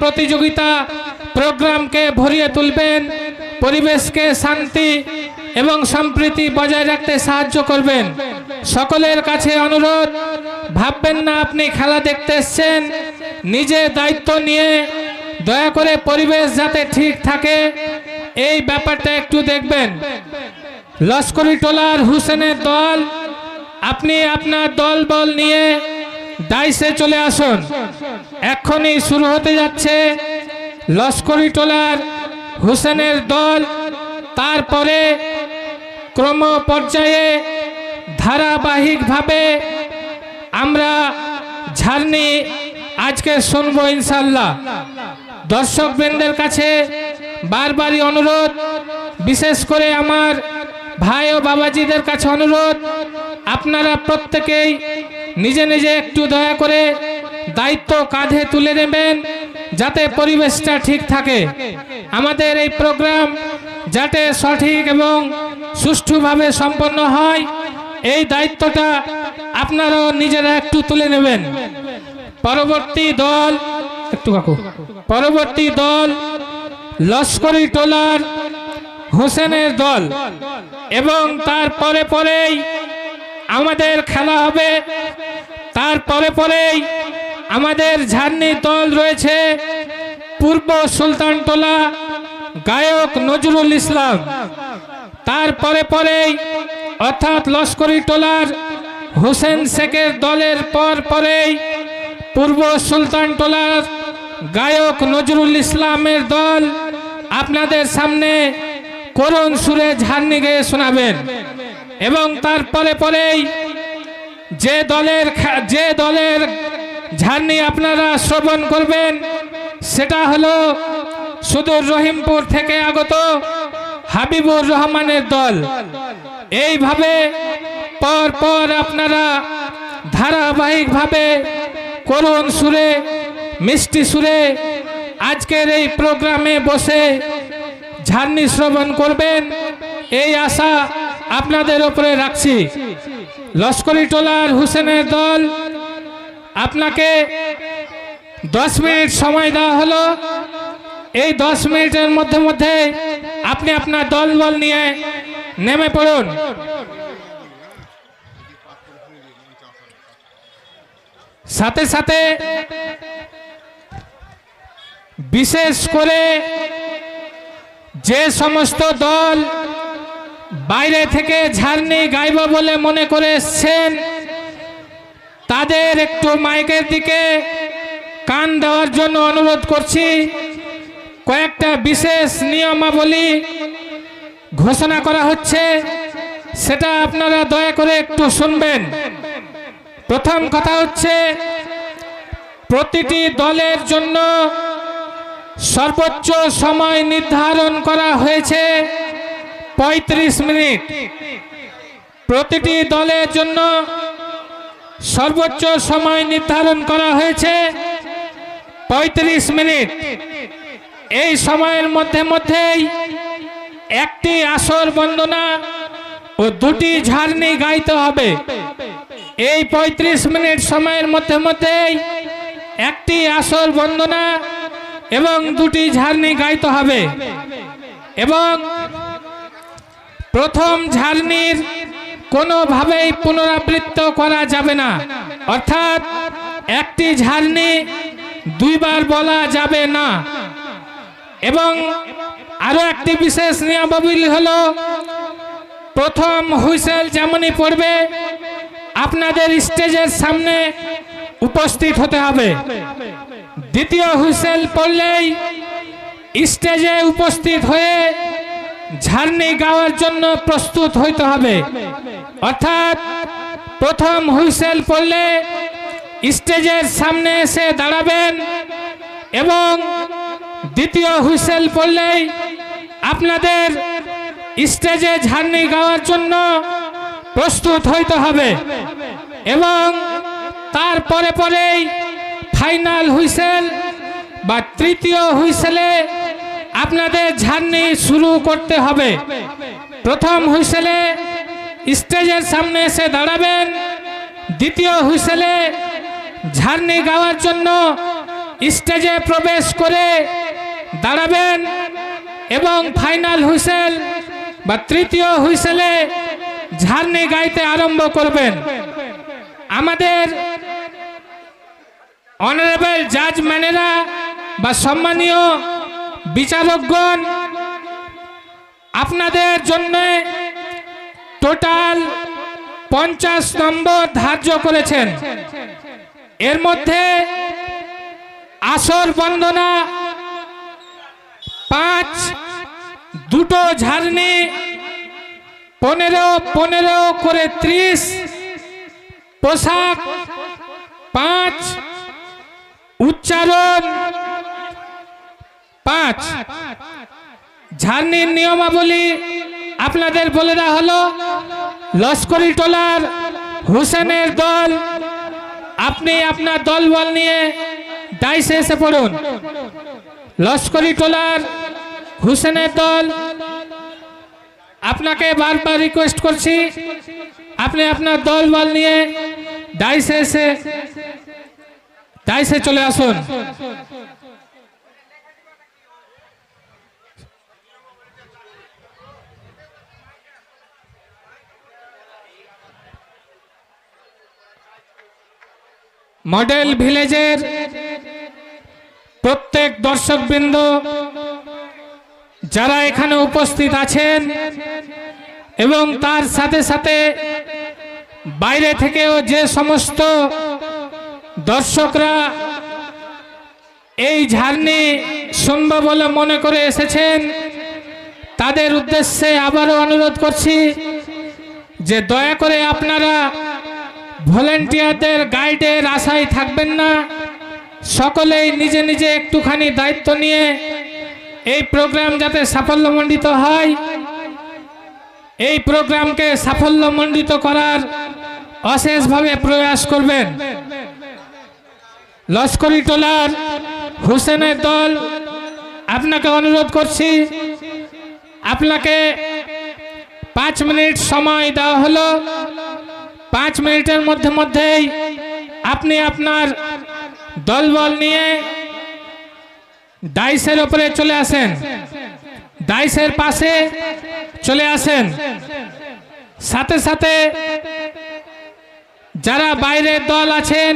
প্রতিযোগিতা প্রোগ্রামকে ভরিয়ে তুলবেন, পরিবেশকে শান্তি এবং সম্প্রীতি বজায় রাখতে সাহায্য করবেন। সকলের কাছে অনুরোধ, ভাববেন না আপনি খেলা দেখতে এসছেন, নিজে দায়িত্ব নিয়ে দয়া করে পরিবেশ যাতে ঠিক থাকে, এই ব্যাপারটা একটু দেখবেন। লস্করি টোলার হুসেনের দল, আপনি আপনার দল বল নিয়ে ডাইসে চলে আসুন। এখনই শুরু হতে যাচ্ছে লস্করি টোলার হুসেনের দল। তারপরে ক্রম পর্যায়ে ধারাবাহিকভাবে আমরা ঝার্নি আজকে শুনব ইনশাল্লাহ দর্শকবৃন্দের কাছে বারবারই অনুরোধ, বিশেষ করে আমার ভাই ও বাবাজিদের কাছে অনুরোধ, আপনারা প্রত্যেকেই নিজে নিজে একটু দয়া করে দায়িত্ব কাঁধে তুলে নেবেন যাতে পরিবেশটা ঠিক থাকে। আমাদের এই প্রোগ্রাম যাতে সঠিক এবং সুষ্ঠুভাবে সম্পন্ন হয়, এই দায়িত্বটা আপনারাও নিজেরা একটু তুলে নেবেন। পরবর্তী দল, একটু কাকু, পরবর্তী দল লস্করি টোলার হোসেনের দল। এবং তারপরে পরেই আমাদের খেলা হবে। তারপরে পরেই আমাদের ঝার্নি দল রয়েছে পূর্ব সুলতানটোলা গায়ক নজরুল ইসলাম। তারপরে পরেই অর্থাৎ লস্করি টোলার হোসেন শেখের দলের পর পরেই পূর্ব সুলতানটোলার গায়ক নজরুল ইসলামের দল আপনাদের সামনে করুণ সুরে ঝার্নি গেয়ে শোনাবেন। এবং তারপরে পরেই যে দলের যে দলের ঝার্নি আপনারা শ্রবণ করবেন, সেটা হলো সুদূর রহিমপুর থেকে আগত হাবিবুর রহমানের দল। এইভাবে পর পর আপনারা ধারাবাহিকভাবে করুণ সুরে, মিষ্টি সুরে আজকের এই প্রোগ্রামে বসে ঝার্নি শ্রবণ করবেন। এই আশা আপনাদের উপরে রাখছি। লস্করি টোলার হুসেনের দল, আপনাকে দশ মিনিট সময় দেওয়া হলো। এই দশ মিনিটের মধ্যে মধ্যে আপনি আপনার দল বল নিয়ে নেমে পড়ুন। সাথে সাথে বিশেষ করে যে সমস্ত দল বাইরে থেকে ঝাড়নি গাইব বলে মনে করে এসছেন, তাদের একটু মাইকের দিকে কান দেওয়ার জন্য অনুরোধ করছি। কয়েকটা বিশেষ নিয়মাবলী ঘোষণা করা হচ্ছে, সেটা আপনারা দয়া করে একটু শুনবেন। প্রথম কথা হচ্ছে, প্রতিটি দলের জন্য সর্বোচ্চ সময় নির্ধারণ করা হয়েছে ৩৫ মিনিট। প্রতিটি দলের জন্য সর্বোচ্চ সময় নির্ধারণ করা হয়েছে ৩৫ মিনিট। এই সময়ের মধ্যে মধ্যেই একটি আসর বন্দনা ও দুটি ঝাড়নি গাইতে হবে। এই ৩৫ মিনিট সময়ের মধ্যে মধ্যেই একটি আসর বন্দনা এবং দুটি ঝাড়নি গাইতে হবে। এবং প্রথম ঝাড়নির কোনোভাবেই পুনরাবৃত্ত করা যাবে না। অর্থাৎ একটি ঝাড়নি দুইবার বলা যাবে না। এবং আরও একটি বিশেষ নিয়মাবলী হলো, প্রথম হুইসেল যেমনই পড়বে, আপনাদের স্টেজের সামনে উপস্থিত হতে হবে। দ্বিতীয় হুইসেল পড়লেই স্টেজে উপস্থিত হয়ে ঝার্নি গাওয়ার জন্য প্রস্তুত হইতে হবে। অর্থাৎ প্রথম হুইসেল পড়লে স্টেজের সামনে এসে দাঁড়াবেন এবং দ্বিতীয় হুইসেল পড়লেই আপনাদের স্টেজে ঝার্নি গাওয়ার জন্য প্রস্তুত হইতে হবে। এবং তারপরে পরেই ফাইনাল হুইসেল বা তৃতীয় হুইসেলে আপনাদের ঝাড়নি শুরু করতে হবে। প্রথম হুইসেলে স্টেজের সামনে এসে দাঁড়াবেন। দ্বিতীয় হুইসেলে ঝাড়নি গাওয়ার জন্য স্টেজে প্রবেশ করে দাঁড়াবেন এবং ফাইনাল হুইসেল বা তৃতীয় হুইসেলে ঝাড়নি গাইতে আরম্ভ করবেন। আমাদের অনারেবল জাজ ম্যানেরা বা সম্মানীয় বিচারকগণ, আপনাদের জন্য টোটাল পঞ্চাশ নম্বর ধার্য করেছেন। এর মধ্যে আসর বন্দনা, পাঁচ, দুটো ঝাড়নি, পনেরো পনেরো করে ত্রিশ, পোশাক, পাঁচ উচ্চারণ পাঁচ। ঝাড়নির নিয়মাবলী আপনাদের বলে দেওয়া হলো, লস্করি টোলার হুসেনের দল, আপনি আপনার দল বল নিয়ে ডাইসে এসে পড়ুন। লস্করি টোলার হুসেনের দল, আপনাকে বারবার রিকোয়েস্ট করছি, আপনি আপনার দল বল নিয়ে ডাইসে এসে ডাইসে চলে আসুন। মডেল ভিলেজের প্রত্যেক দর্শকবৃন্দ, যারা এখানে উপস্থিত আছেন এবং তার সাথে সাথে বাইরে থেকেও যে সমস্ত দর্শকরা, এই ঝার্নি শুনবে বলে মনে করে এসেছেন। তাদের উদ্দেশ্যে আবারও অনুরোধ করছি যে দয়া করে আপনারা ভলেন্টিয়ারদের গাইডের আশায় থাকবেন না। সকলেই নিজে নিজে একটুখানি দায়িত্ব নিয়ে এই প্রোগ্রাম যাতে সাফল্যমণ্ডিত হয়, এই প্রোগ্রামকে সাফল্যমণ্ডিত করার অশেষভাবে প্রয়াস করবেন। লস্করি টোলার হুসেনের দল, আপনাকে অনুরোধ করছি, আপনাকে পাঁচ মিনিট সময় দেওয়া হলো। পাঁচ মিনিটের মধ্যে মধ্যেই আপনি আপনার দলবল নিয়ে ডাইসের ওপরে চলে আসেন। ডাইসের পাশে চলে আসেন। সাথে সাথে যারা বাইরের দল আছেন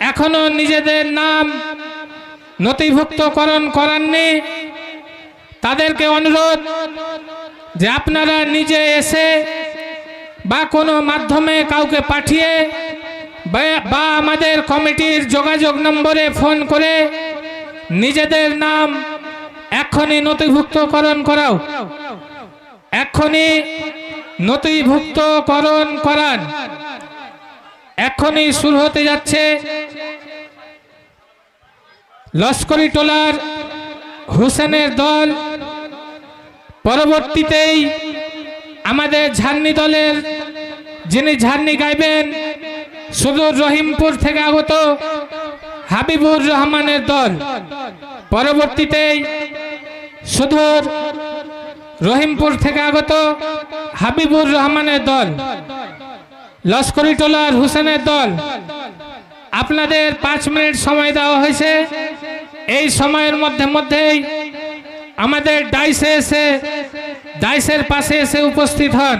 এখনও নিজেদের নাম নথিভুক্তকরণ করাননি। তাদেরকে অনুরোধ যে আপনারা নিজে এসে বা কোনো মাধ্যমে কাউকে পাঠিয়ে বা- আমাদের কমিটির যোগাযোগ নম্বরে ফোন করে নিজেদের নাম এক্ষুনি নথিভুক্তকরণ করাও। এক্ষুনি নথিভুক্তকরণ করান। এক্ষুনি শুরু হতে যাচ্ছে লস্করি টোলার হুসেনের দল। পরবর্তীতেই আমাদের ঝান্নি দলের যিনি ঝান্নি গাইবেন, সুদূর রহিমপুর থেকে আগত হাবিবুর রহমানের দল। পরবর্তীতেই সুদূর রহিমপুর থেকে আগত হাবিবুর রহমানের দল। লস্করি টোলার হুসেনের দল, আপনাদের পাঁচ মিনিট সময় দেওয়া হয়েছে। এই সময়ের মধ্যে মধ্যেই আমাদের ডাইসে এসে, ডাইসের পাশে এসে উপস্থিত হন।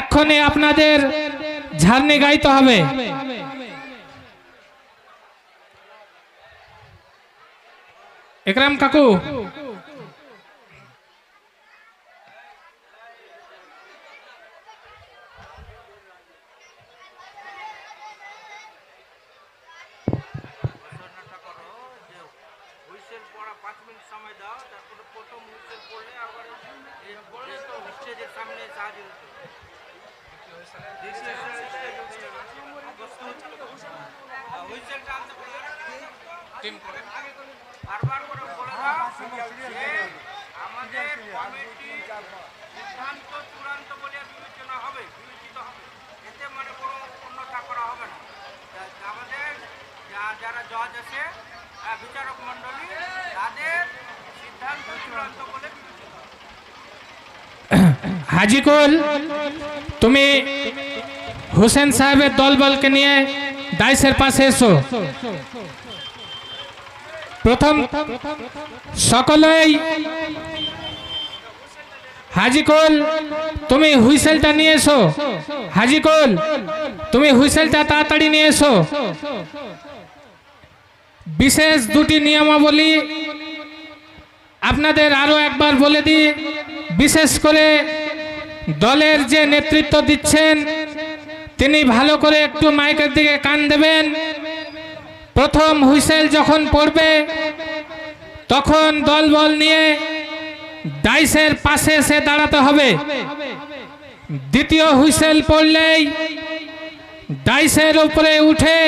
এক্ষণে আপনাদের ঝাড়নি গাইতে হবে। একরাম কাকু ঘোষণাটা করো যে হুইসেল পড়া পাঁচ মিনিট সময় দাও তারপরে প্রথম হুইসেল পড়লে আবার এর তো স্টেজের সামনে সাহায্য বারবার করে বলে দাও আমাদের কমিটি সিদ্ধান্ত চূড়ান্ত বলে বিবেচনা হবে বিবেচিত হবে। এতে মানে কোনো করা হবে না। আমাদের যারা জজ আছে বিচারক মণ্ডলী তাদের সিদ্ধান্ত চূড়ান্ত বলে হাজিকুল, তুমি হুসেন সাহেবের দলবলকে নিয়ে ডাইসের পাশে এসো। প্রথম সকলেই হাজিকুল, তুমি হুইসেলটা নিয়ে এসো। হাজিকুল, তুমি হুইসেলটা তাড়াতাড়ি নিয়ে এসো। বিশেষ দুটি নিয়মাবলী আপনাদের আরও একবার বলে দিই। বিশেষ করে দলের যে নেতৃত্ব দিচ্ছেন, তিনি ভালো করে একটু মাইকের দিকে কান দেবেন। প্রথম হুইসেল যখন পড়বে, তখন দলবল নিয়ে ডাইসের পাশে এসে দাঁড়াতে হবে। দ্বিতীয় হুইসেল পড়লেই ডাইসের উপরে উঠে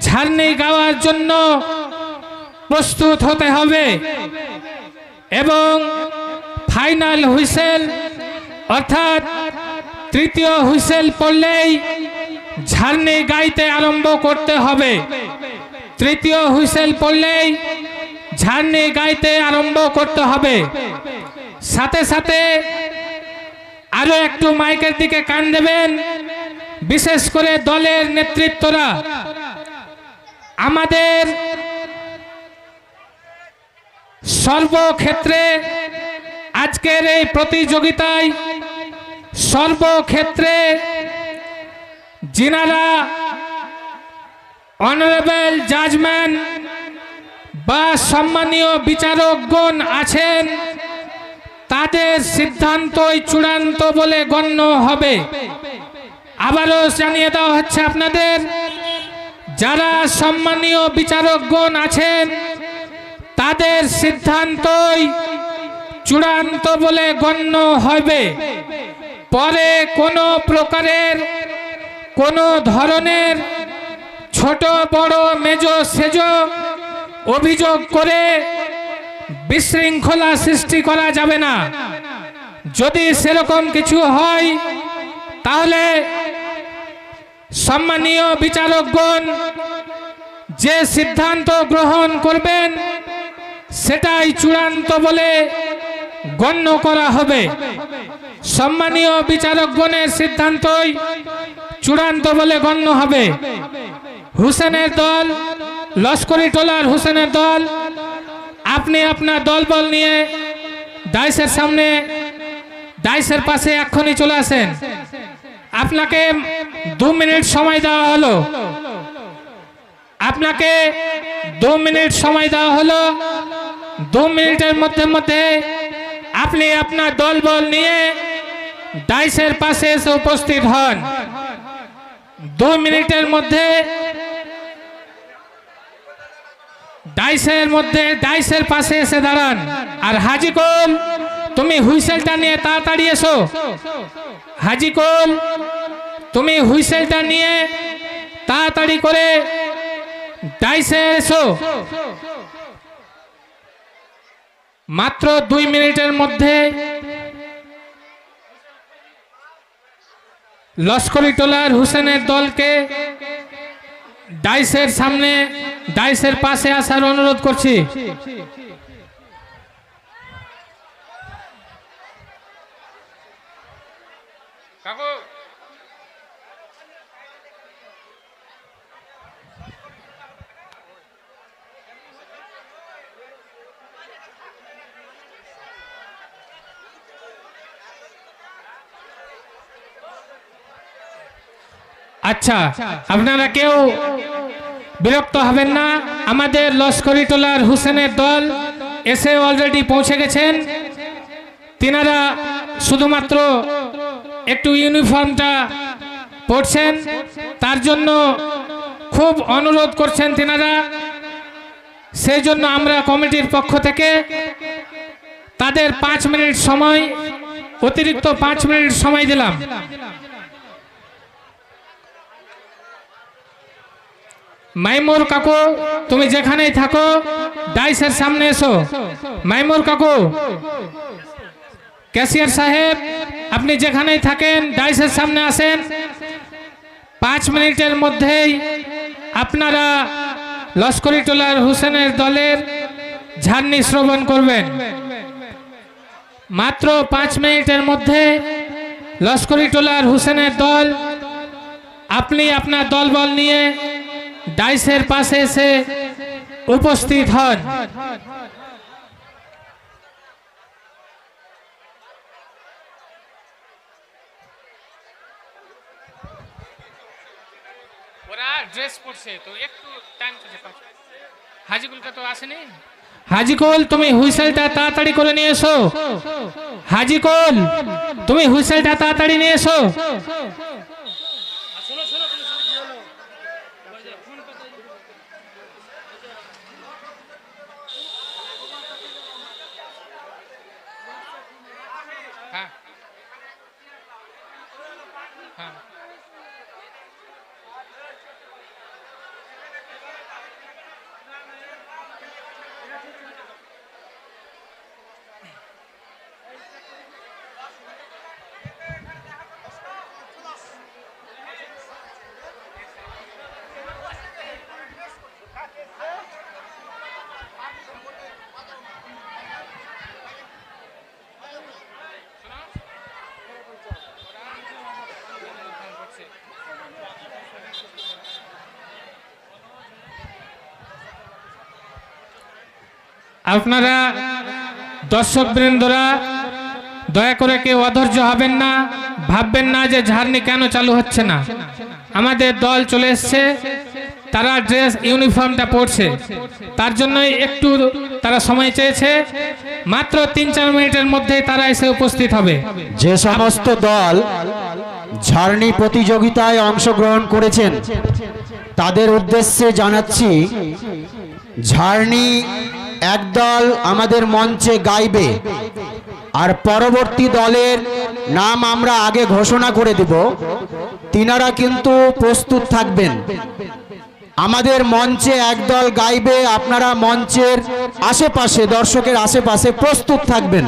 ঝাড়নি গাওয়ার জন্য প্রস্তুত হতে হবে। এবং ফাইনাল হুইসেল, অর্থাৎ তৃতীয় হুইসেল পড়লেই ঝাড়নি গাইতে আরম্ভ করতে হবে। তৃতীয় হুইসেল পড়লেই ঝাড়নি গাইতে আরম্ভ করতে হবে। সাথে সাথে আরও একটু মাইকের দিকে কান দেবেন, বিশেষ করে দলের নেতৃত্বরা। আমাদের সর্বক্ষেত্রে আজকের এই প্রতিযোগিতায় সর্বক্ষেত্রে যিনারা অনারেবল জাজম্যান বা সম্মানীয় বিচারকগণ আছেন, তাদের সিদ্ধান্তই চূড়ান্ত বলে গণ্য হবে। আবারও জানিয়ে দেওয়া হচ্ছে আপনাদের যারা সম্মানীয় বিচারকগণ আছেন, তাদের সিদ্ধান্তই চূড়ান্ত বলে গণ্য হবে। পরে কোনো প্রকারের কোনো ধরনের ছোট, বড়, মেজ, সেজ অভিযোগ করে বিশৃঙ্খলা সৃষ্টি করা যাবে না। যদি সেরকম কিছু হয়, তাহলে সম্মানীয় বিচারকগণ, যে সিদ্ধান্ত গ্রহণ করবেন, সেটাই চূড়ান্ত বলে গণ্য করা হবে। সম্মানীয় বিচারকগণের সিদ্ধান্তই চূড়ান্ত বলে গণ্য হবে। হুসেনের দল, লস্করি টোলার হুসেনের দল, আপনি আপনার দলবল নিয়ে ডাইসের সামনে, ডাইসের পাশে এক্ষুনি চলে আসেন। আপনাকে দু মিনিট সময় দেওয়া হলো। আপনাকে দু মিনিট সময় দেওয়া হলো। দু মিনিটের মধ্যে মধ্যে আপনি আপনার দলবল নিয়ে ডাইসের পাশে এসে উপস্থিত হন। দু মিনিটের মধ্যে ডাইসের মধ্যে, ডাইসের পাশে এসে দাঁড়ান। আর হাজিকুল তুমি হুইসেলটা নিয়ে তাড়াতাড়ি এসো। হাজিকুল তুমি হুইসেলটা নিয়ে তাড়াতাড়ি করে ডাইসে এসো। মাত্র দুই মিনিটের মধ্যে লস্করি টোলার হুসেনের দলকে ডাইসের সামনে, ডাইসের পাশে আসার অনুরোধ করছি। আচ্ছা আপনারা কেউ বিরক্ত হবেন না। আমাদের লস্করি টোলার হুসেনের দল এসে অলরেডি পৌঁছে গেছেন। তিনারা শুধুমাত্র একটু ইউনিফর্মটা পরছেন। তার জন্য খুব অনুরোধ করছেন তিনারা। সেই জন্য আমরা কমিটির পক্ষ থেকে তাদের পাঁচ মিনিট সময়, অতিরিক্ত পাঁচ মিনিট সময় দিলাম। মাইমুর কাকু, তুমি যেখানেই থাকো, ডাইসের সামনে এসো। মাইমুর কাকু, ক্যাশিয়ার সাহেব, আপনি যেখানেই থাকেন, ডাইসের সামনে আসেন। পাঁচ মিনিটের মধ্যেই আপনারা লস্করি টোলার হুসেনের দলের ঝাড়নি শ্রবণ করবেন। মাত্র পাঁচ মিনিটের মধ্যে লস্করি টোলার হুসেনের দল, আপনি আপনার দলবল নিয়ে ডাইসের পাশে এসে উপস্থিত হন। ওরা ড্রেস পরছে তো একটু টাইম হাজিকুলটা তো আসেনি? হাজিকুল তুমি হুইসেলটা তাড়াতাড়ি করে নিয়ে এসো। হাজিকুল তুমি হুইসেলটা তাড়াতাড়ি নিয়ে এসো। আপনারা দর্শক বৃন্দরা দয়া করে কেউ অধৈর্য হবেন না, ভাববেন না যে ঝাড়নি কেন চালু হচ্ছে না। আমাদের দল চলে এসছে, তারা ড্রেস, ইউনিফর্মটা পরছে। তার জন্যই একটু তারা সময় চেয়েছে, মাত্র তিন চার মিনিটের মধ্যে তারা এসে উপস্থিত হবে। যে সমস্ত দল ঝাড়নি প্রতিযোগিতায় অংশগ্রহণ করেছেন, তাদের উদ্দেশ্যে জানাচ্ছি, ঝাড়নি একদল আমাদের মঞ্চে গাইবে। আর পরবর্তী দলের নাম আমরা আগে ঘোষণা করে দিব। তিনারা কিন্তু প্রস্তুত থাকবেন। আমাদের মঞ্চে একদল গাইবে, আপনারা মঞ্চের আশেপাশে, দর্শকের আশেপাশে প্রস্তুত থাকবেন।